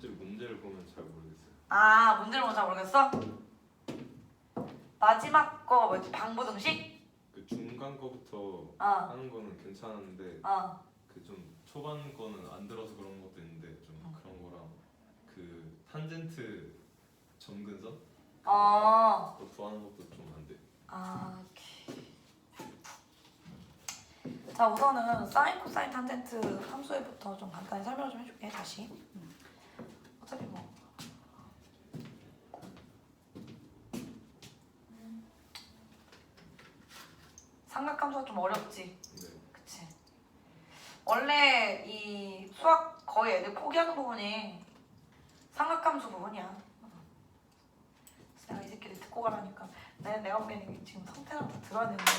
실제로 문제를 보면 잘 모르겠어요. 아 문제를 먼저 모르겠어? 마지막 거 뭐였지? 방부등식? 그 중간 거부터 어. 하는 거는 괜찮은데 어. 그 좀 초반 거는 안 들어서 그런 것도 있는데 좀 어. 그런 거랑 그 탄젠트 점근선 어. 그거 구하는 것도 좀 안 돼. 아, 오케이. 자, 우선은 사인, 코사인, 탄젠트 함수에부터 좀 간단히 설명을 좀 해줄게, 다시. 음. 어차피 뭐. 삼각함수가 좀 어렵지, 네. 그치? 원래 이 수학 거의 애들 포기하는 부분이 삼각함수 부분이야. 그래서 내가 이 새끼들 듣고 가라니까 내, 내가 보기에는 지금 성태랑 다 들어야 되는데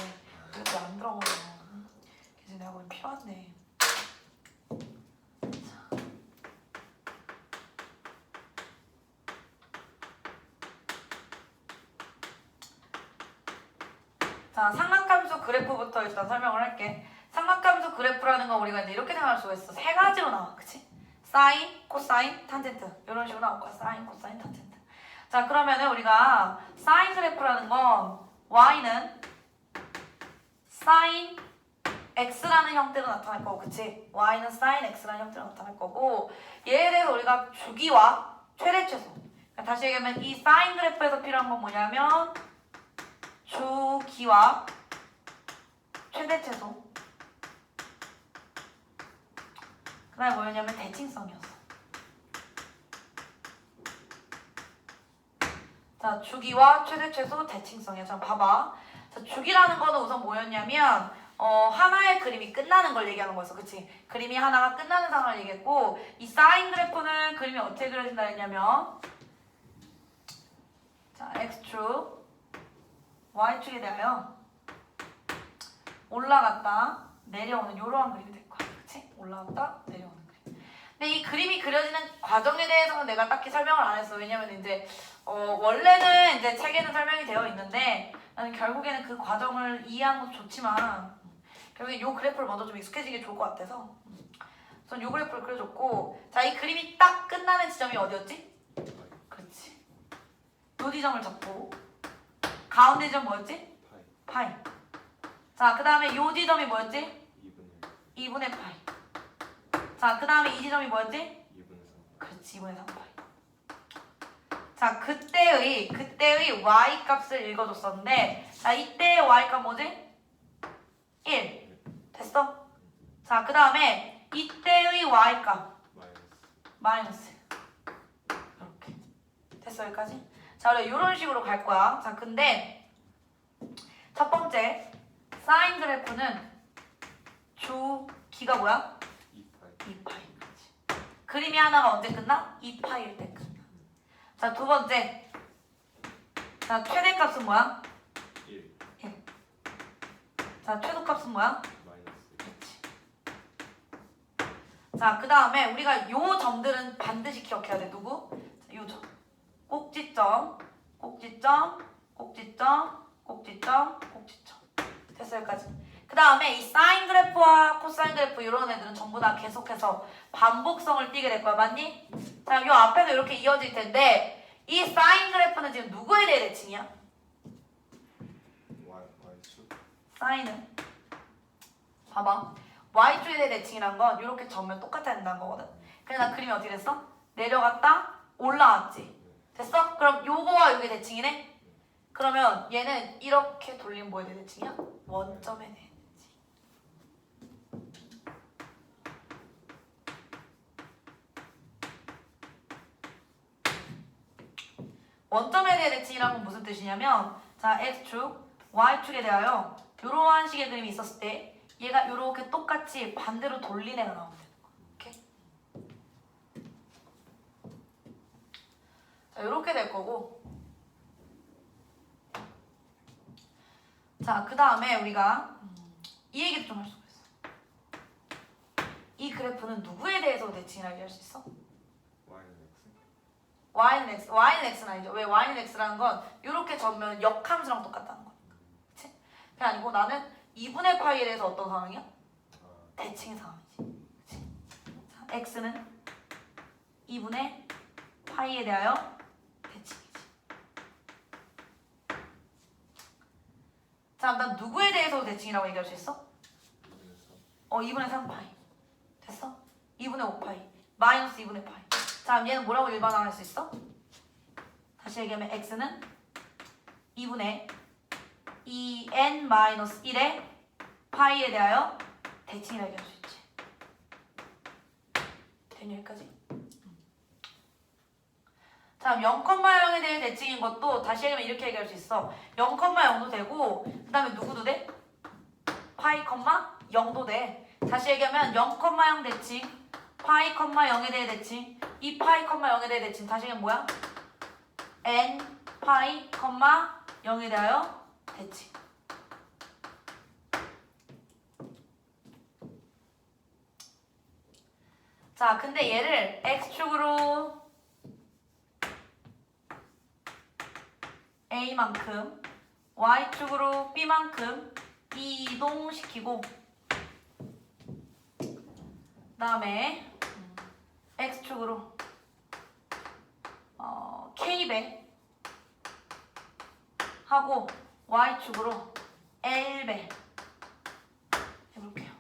이것도 안 들어가고 그래서 내가 보기엔 필요한데 자 삼각함수 그래프부터 일단 설명을 할게. 삼각함수 그래프라는 건 우리가 이제 이렇게 생각할 수가 있어. 세 가지로 나와 그치? 사인, 코사인, 탄젠트. 이런 식으로 나올 거야. 사인, 코사인, 탄젠트. 자 그러면은 우리가 사인 그래프라는 건 y는 사인 x라는 형태로 나타날 거고 그치? y는 사인 x라는 형태로 나타날 거고 얘에 대해서 우리가 주기와 최대 최소. 그러니까 다시 얘기하면 이 사인 그래프에서 필요한 건 뭐냐면 주기와 최대 최소 그 다음에 뭐였냐면 대칭성이었어 자, 주기와 최대 최소 대칭성이야. 자, 봐봐. 자, 주기라는 거는 우선 뭐였냐면 어, 하나의 그림이 끝나는 걸 얘기하는 거였어. 그치? 그림이 하나가 끝나는 상황을 얘기했고 이 사인 그래프는 그림이 어떻게 그려진다 했냐면 자, x축 y축에 대하여 올라갔다 내려오는 이러한 그림이 될 거야. 그치? 올라갔다 내려오는 그림. 근데 이 그림이 그려지는 과정에 대해서는 내가 딱히 설명을 안 했어. 왜냐면 이제 어, 원래는 이제 책에는 설명이 되어 있는데 나는 결국에는 그 과정을 이해하는 것도 좋지만 결국에 이 그래프를 먼저 좀 익숙해지기 좋을 것 같아서 전이 그래프를 그려줬고 자 이 그림이 딱 끝나는 지점이 어디였지? 그렇지 요 지점을 잡고 가운데 지점 뭐였지? 파이 파이 자 그 다음에 요 지점이 뭐였지? 2분의 2분의 파이 자 그 다음에 이 지점이 뭐였지? 2분의 3 그렇지 2분의 3 파이 자 그때의 그때의 y 값을 읽어줬었는데 자 이때의 y 값 뭐지? 1 됐어? 자 그 다음에 이때의 y 값 마이너스 마이너스 이렇게 됐어 여기까지? 자 우리 이런 식으로 갈 거야 자 근데 첫 번째 사인 그래프는 주 기가 뭐야? 2파이 2파이 그림이 하나가 언제 끝나? 2파일 때 끝나 자 두 번째 자 최대값은 뭐야? 1자 최소값은 뭐야? 마이너스 그렇지 자그 다음에 우리가 요 점들은 반드시 기억해야 돼 누구? 꼭지점 꼭지점 꼭지점 꼭지점 꼭지점. 됐어 여기까지. 그 다음에 이 사인 그래프와 코사인 그래프 이런 애들은 전부 다 계속해서 반복성을 띠게 될 거야 맞니? 자 요 앞에도 이렇게 이어질 텐데 이 사인 그래프는 지금 누구에 대해 대칭이야? Y Y축 사인은? 봐봐. Y축에 대해 대칭이란 건 이렇게 전면 똑같아야 된다는 거거든. 그래서 나 그림이 어떻게 됐어? 내려갔다 올라왔지 됐어? 그럼 요거와 요게 대칭이네? 그러면 얘는 이렇게 돌린 뭐에 대해 대칭이야? 원점에 대해 대칭 원점에 대해 대칭이란 건 무슨 뜻이냐면 자 x축, y축에 대하여 이러한 식의 그림이 있었을 때 얘가 이렇게 똑같이 반대로 돌린 애가 나오면 되는 거야. 오케이? 자 이렇게 될 거고 자 그 다음에 우리가 음, 이 얘기도 좀 할 수가 있어. 이 그래프는 누구에 대해서 대칭을 알수 있어? Y는 X y는 x는 아니죠. 왜 y는 x라는 건 이렇게 전면 역함수랑 똑같다는 거니까. 그치? 그게 아니고 나는 2분의 파이에 대해서 어떤 상황이야? 아 대칭 상황이지. 그치? 자, x는 2분의 파이에 대하여 대칭이지. 자, 난 누구에 대해서 대칭이라고 얘기할 수 있어? 어, 2분의 3파이. 됐어? 2분의 5파이. 마이너스 2분의 파이. 자, 그럼 얘는 뭐라고 일반화할 수 있어? 다시 얘기하면 x는 2분의 2n 마이너스 1의 파이에 대하여 대칭이라 얘기할 수 있지. 되니 여기까지? 자, 0,0에 대해 대칭인 것도 다시 얘기하면 이렇게 얘기할 수 있어. 0,0도 되고 그 다음에 누구도 돼? 파이, 0도 돼. 다시 얘기하면 0,0 대칭, 파이, 0에 대해 대칭, 이 파이, 0에 대해 대칭. 다시 얘기하면 뭐야? n 파이, 0에 대하여 대칭. 자, 근데 얘를 x축으로 a만큼 y축으로 b만큼 이동시키고 그다음에 음, x축으로 어, k배 하고 y축으로 l배 해볼게요.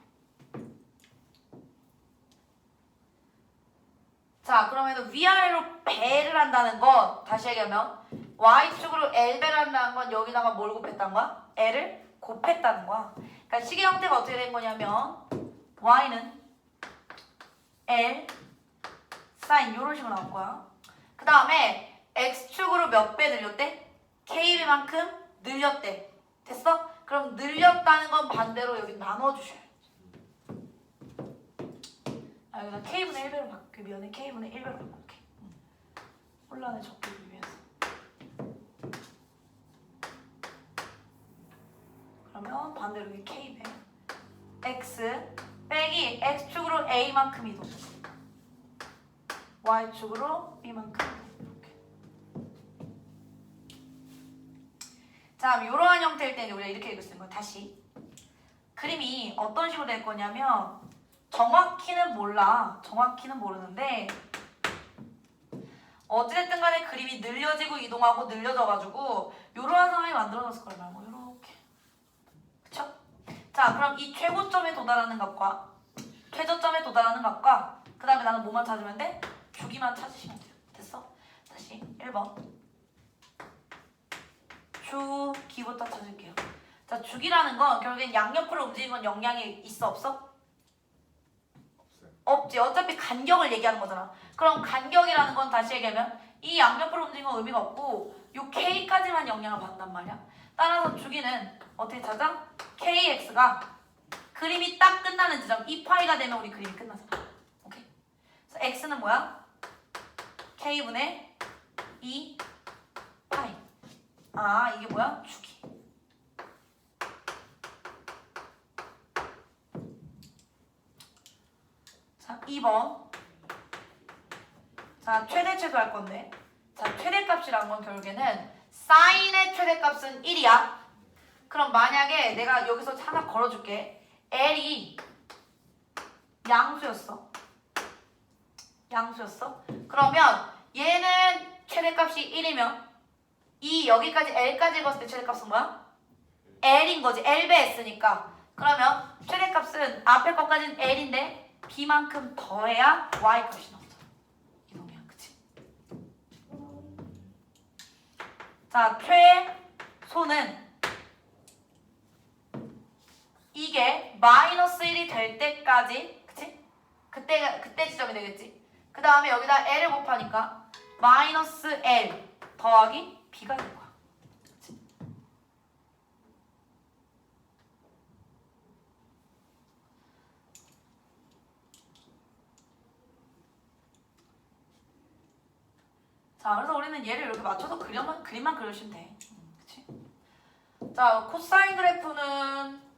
자, 그러면 위아래로 배를 한다는 건 다시 얘기하면 y축으로 l배를 한다는 건 여기다가 뭘 곱했다는 거야? l을 곱했다는 거야. 그러니까 시계 형태가 어떻게 된 거냐면 y는 l 사인 이런 식으로 나온 거야. 그 다음에 x축으로 몇 배 늘렸대? k배만큼 늘렸대. 됐어? 그럼 늘렸다는 건 반대로 여기 나눠주셔야 아, 여기다 K분의 1배로 바뀌기 위해 K분의 1배로 바꿀게. 음. 혼란을 적기 위해서. 그러면 반대로 여기 K배. X 빼기 X축으로 A만큼 이동. Y축으로 B만큼. 이렇게. 자, 이러한 형태일 때는 우리가 이렇게 읽을 수 있는 거야. 다시. 그림이 어떤 식으로 될 거냐면 정확히는 몰라. 정확히는 모르는데 어찌됐든 간에 그림이 늘려지고 이동하고 늘려져가지고 이러한 상황이 만들어졌을 이렇게 그쵸? 자 그럼 이 최고점에 도달하는 값과 최저점에 도달하는 값과 그 다음에 나는 뭐만 찾으면 돼? 주기만 찾으시면 돼요 됐어? 다시 1번 주기부터 찾을게요 자 주기라는 건 결국엔 양옆으로 움직이는 건 영향이 있어 없어? 없지. 어차피 간격을 얘기하는 거잖아. 그럼 간격이라는 건 다시 얘기하면 이 양옆으로 움직이는 건 의미가 없고 요 k까지만 영향을 받는단 말이야. 따라서 주기는 어떻게 찾아? kx가 그림이 딱 끝나는 지점 2파이가 되면 우리 그림이 끝나잖아. 오케이? 그래서 x는 뭐야? k분의 2 파이. 아 이게 뭐야? 주기. 자, 2번. 자, 최대 최소할 건데. 자, 최대값이란 건 결국에는 사인의 최대값은 1이야. 그럼 만약에 내가 여기서 하나 걸어줄게. L이 양수였어. 양수였어. 그러면 얘는 최대값이 1이면 이 여기까지 L까지 읽었을 때 최대값은 뭐야? L인 거지. L배 했으니까. 그러면 최대값은 앞에 것까지는 L인데 B만큼 더해야 Y 값이 나오잖아. 이동이야, 그치? 자, 최소는 이게 마이너스 1이 될 때까지, 그치? 그때, 그때 지점이 되겠지? 그 다음에 여기다 L을 곱하니까 마이너스 L 더하기 B가 될 거야. 그치? 자, 그래서 우리는 얘를 이렇게 맞춰서 그림만, 그림만 그려주시면 돼. 음, 그치? 자, 코사인 그래프는,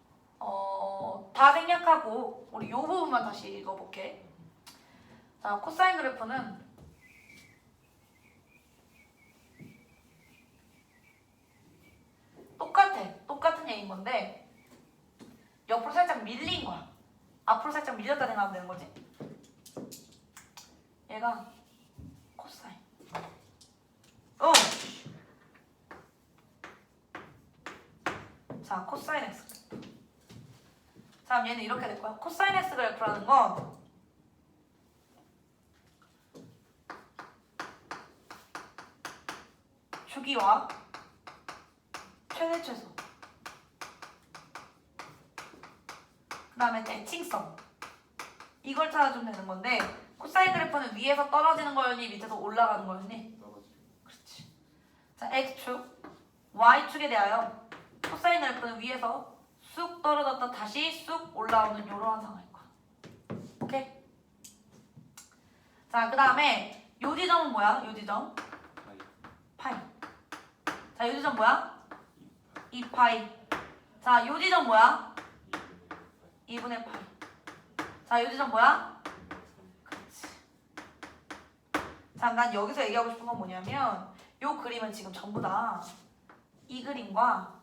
어, 다 생략하고, 우리 요 부분만 다시 읽어볼게. 자, 코사인 그래프는, 똑같아. 똑같은 얘기인 건데, 옆으로 살짝 밀린 거야. 앞으로 살짝 밀렸다 생각하면 되는 거지. 얘가 코사인. 어. 자, 코사인 x 그래프. 자, 그럼 얘는 이렇게 될 거야. 코사인 x 그래프라는 건 주기와 최대 최소. 그 다음에 대칭성. 이걸 찾아주면 되는 건데 코사인 그래프는 위에서 떨어지는 거였니 밑에서 올라가는 거였니? 그렇지. 자, x축, y축에 대하여 코사인 그래프는 위에서 쑥 떨어졌다 다시 쑥 올라오는 이러한 상황일 거야. 오케이? 자, 그 다음에 요 지점은 뭐야? 요 지점? 파이 파이. 자, 요 지점 뭐야? 2파이. 자, 요 지점 뭐야? 2분의 2분의 파이. 자, 요 지점 뭐야? 그렇지. 자, 난 여기서 얘기하고 싶은 건 뭐냐면 요 그림은 지금 전부 다 이 그림과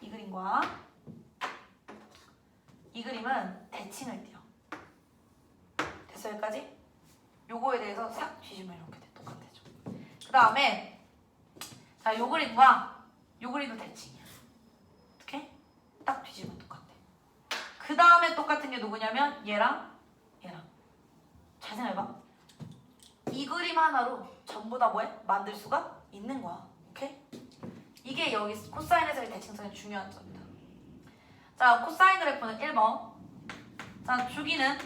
이 그림과 이 그림은 대칭을 띄어. 됐어 여기까지? 요거에 대해서 싹 뒤지면 이렇게 돼. 똑같아져. 그 다음에 자, 요 그림과 요 그림도 대칭이야. 어떻게? 딱 뒤지면 똑같아. 그 다음에 똑같은 게 누구냐면 얘랑 얘랑. 잘 생각해봐. 이 그림 하나로 전부 다 뭐해? 만들 수가 있는 거야. 오케이? 이게 여기 코사인에서의 대칭성의 중요한 점이다. 자, 코사인 그래프는 1번. 자, 주기는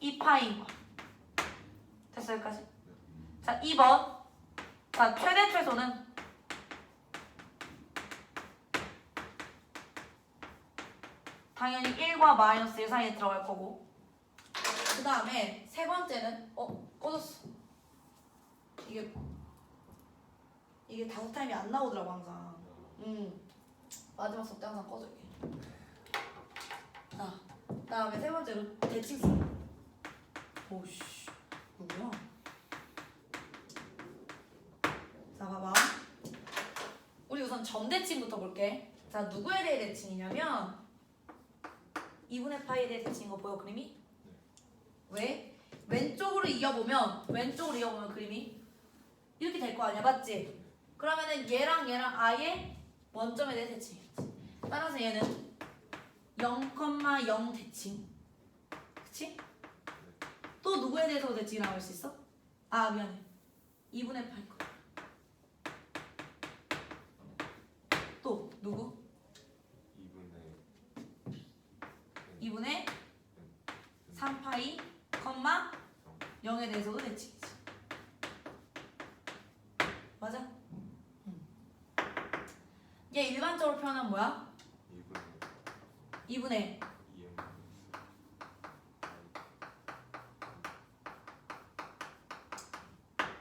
2파이인 거. 됐어, 여기까지? 자, 2번. 자, 최대 최소는 당연히 1과 마이너스 1 사이에 들어갈 거고. 그 다음에 세 번째는, 어, 꺼졌어. 이게, 이게 다섯 타임이 안 나오더라고, 항상. 음. 마지막 수업 때 항상 꺼져, 이게. 자, 그 다음에 세 번째로 대칭성. 오씨, 누구야? 자, 봐봐. 우리 우선 점대칭부터 볼게. 자, 누구에 대해 대칭이냐면 2분의 파이에 대해 대칭인 거 보여, 그림이? 왜? 왼쪽으로 이어보면 왼쪽으로 이어보면 그림이 이렇게 될 거 아니야, 맞지? 그러면은 얘랑 얘랑 아예 원점에 대해 대칭이겠지. 따라서 얘는 0,0 대칭. 그치? 또 누구에 대해서 대칭이 나올 수 있어? 아 미안해. 2분의 8 거. 또 누구? 2분의 2분의 3파이, 컴마 0에 대해서도 대칭이지. 맞아? 응. 얘 일반적으로 표현하면 뭐야? 2분의 2분의 2m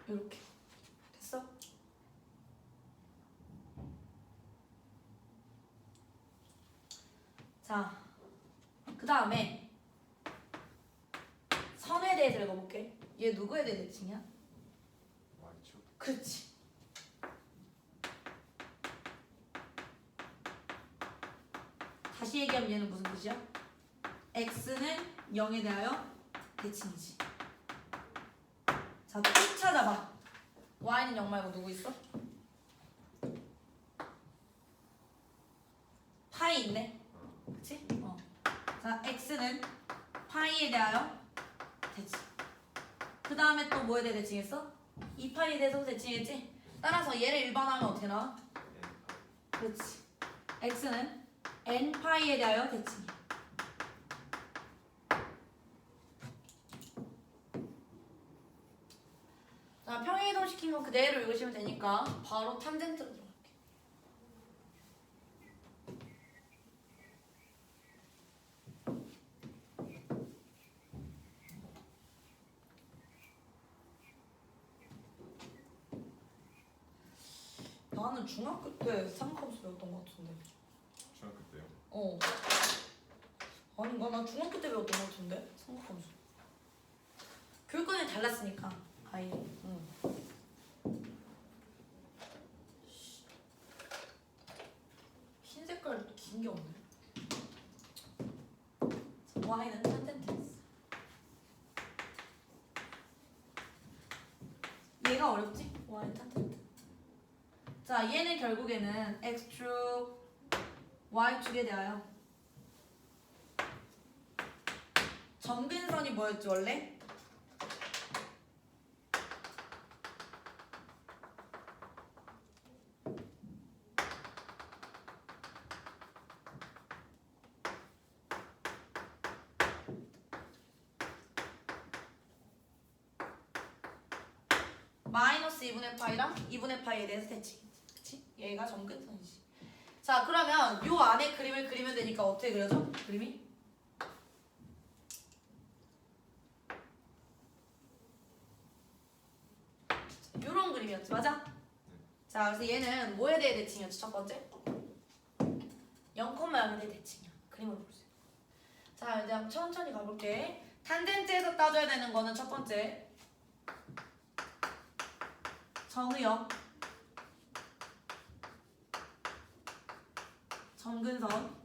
이렇게 됐어? 자, 그 다음에 선에 대해서 읽어볼게. 얘 누구에 대해 대칭이야? Y축 그렇지. 다시 얘기하면 얘는 무슨 뜻이야? x는 0에 대하여 대칭이지. 자, 쭉 찾아봐. y는 0 말고 누구 있어? 파이 있네. 그치? 어. 자, x는 파이에 대하여 대칭. 그 다음에 또 뭐에 대해 대칭했어? 2파이에 대해서 대칭했지? 따라서 얘를 일반하면 어떻게 나와? N 그렇지. x는 n파이에 대하여 대칭이야. 자, 평행 이동 시킨 거 그대로 읽으시면 되니까 바로 탄젠트로 들어갈게. 나는 중학교 때 삼각함수 배웠던 것 같은데. 중학교 때요 어. 아닌가? 난 중학교 때 배웠던 것 같은데? 삼각함수. 교육권이 달랐으니까. 아이. 응. 흰 색깔 긴 게 없네. 자, Y는 탄젠트 X. 얘가 어렵지? y 탄젠트. 자, 얘는 결국에는 x축, y축에 대하여 점근선이 뭐였지 원래? 마이너스 2분의 파이랑 2분의 파이에 대해서 대칭. 그치? 얘가 점근선이지. 자, 그러면 요 안에 그림을 그리면 되니까 어떻게 그려져? 그림이? 그림이었지, 맞아? 자, 그래서 얘는 뭐에 대해 대칭이었지, 첫 번째? 0,0에 대해 대칭이야. 그림을. 있어. 자, 이제 한번 천천히 가볼게. 탄젠트에서 따져야 되는 거는 첫 번째. 정의역 정근선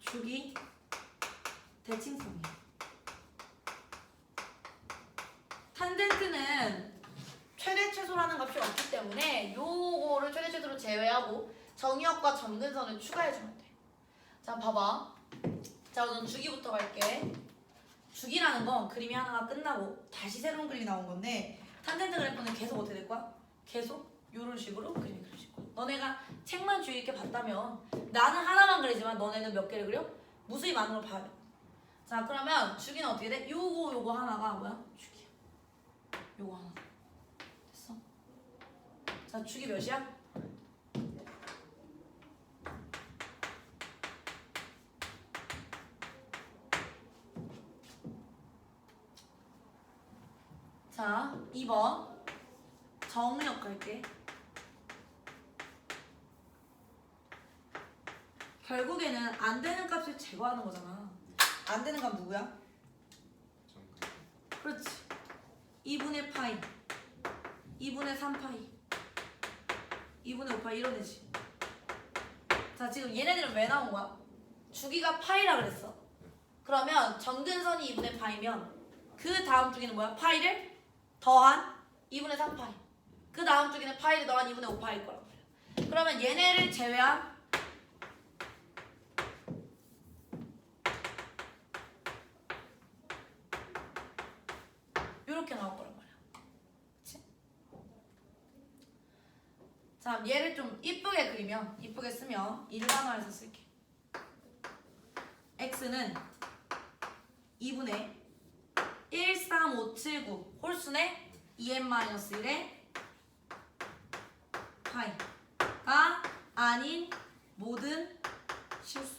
주기 대칭성이야 탄젠트는 최대 값이 없기 때문에 요거를 최대 최소로 제외하고 정의역과 정근선을 추가해주면 돼. 자 봐봐. 자 우선 주기부터 갈게. 주기라는 건 그림이 하나가 끝나고 다시 새로운 그림이 나온 건데 탄젠트 그래프는 계속 어떻게 될 거야? 계속 이런 식으로 그림이 그려질 거야. 너네가 책만 주의 있게 봤다면 나는 하나만 그리지만 너네는 몇 개를 그려? 무수히 많은 걸 봐야 돼. 자 그러면 주기는 어떻게 돼? 요거 요거 하나가 뭐야? 주기야. 요거 하나. 됐어? 자 주기 몇이야? 자, 2번 정의역 갈게. 결국에는 안 되는 값을 제거하는 거잖아. 안 되는 값 누구야? 그렇지. 2분의 파이. 2분의 3파이. 2분의 5파이 이런 애지. 자, 지금 얘네들은 왜 나온 거야? 주기가 파이라 그랬어. 그러면 정근선이 2분의 파이면 그 다음 주기는 뭐야? 파이를 더한 2분의 3파이. 그 다음 주기는 파이를 더한 2분의 5파이일 거란 말이야. 그러면 얘네를 제외한 이렇게 나올 말이야. 그치? 자, 얘를 좀 이쁘게 그리면, 이쁘게 쓰면 일반화해서 쓸게. x는 2분의 13579 홀수네 2n-1의 파이가 아닌 모든 실수.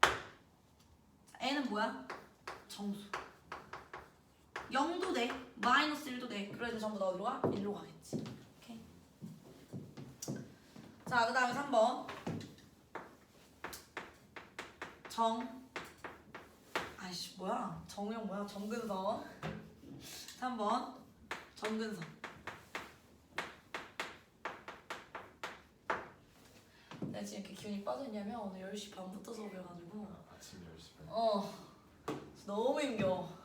자, n은 뭐야? 정수. 0도 돼, 마이너스 1도 돼. 그래도 전부 다 어디로 가? 1로 가겠지. 자, 그 다음에 3번. 정. 아이씨, 뭐야? 정형 뭐야? 정근선. 3번. 정근선. 내가 지금 이렇게 기운이 빠졌냐면 오늘 10시 반부터 수업이어가지고 아침 10시 반. 어 너무 힘겨워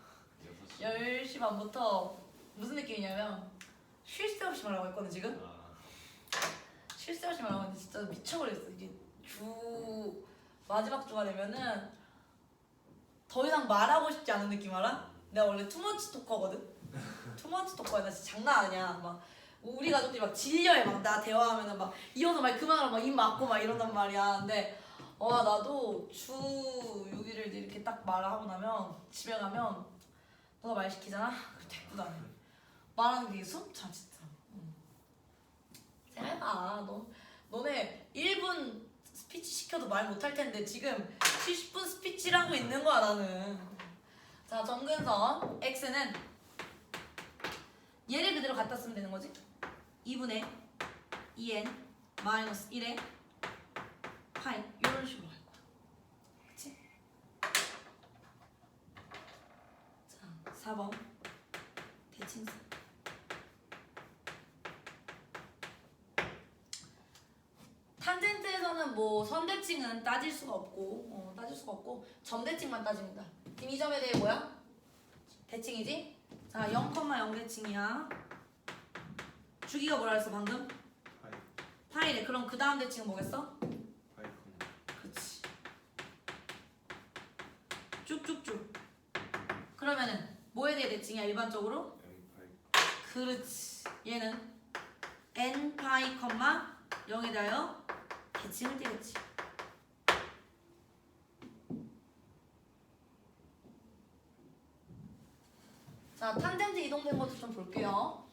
6시. 10시 반부터 무슨 느낌이냐면 쉴 새 없이 말하고 있거든 지금 아, 없이 말하고 있는데 진짜 미쳐버렸어 이게 주 마지막 주가 되면은 더 이상 말하고 싶지 않은 느낌 알아? 내가 원래 투머치 토커거든 투머치 토커야 나 진짜 장난 아니야 막 우리 가족들이 막 질려해 막 나 대화하면은 막 이어서 말 그만하라 막입 막고 막 이런단 말이야 근데 와 나도 주 6일을 이렇게 딱 말하고 나면 집에 가면 너가 말 시키잖아? 그럼 해. 말하는 게 숨 차 진짜. 응. 생각해봐. 너 너네 1분 스피치 시켜도 말 못할 텐데 지금 70분 스피치를 하고 있는 거야 나는. 자 정근선 x는 얘를 그대로 갖다 쓰면 되는 거지. 2분의 2n 마이너스 1의 파이 이런 식으로 할 거야. 그치? 자 4번 대칭선 탄젠트에서는 뭐 선대칭은 따질 수가 없고 어, 따질 수가 없고 점대칭만 따집니다. 지금 이 점에 대해 뭐야? 대칭이지? 자 0,0 대칭이야. 주기가 뭐라 했어 방금? 파이 파이래. 그럼 그 다음 대칭은 뭐겠어? 파이 그렇지. 쭉쭉쭉. 그러면은 뭐에 대해 대칭이야 일반적으로? M 파이 그렇지. 얘는 n 파이 컴마 0에 대하여 대칭을 띄겠지. 자, 탄젠트 이동된 것도 좀 볼게요.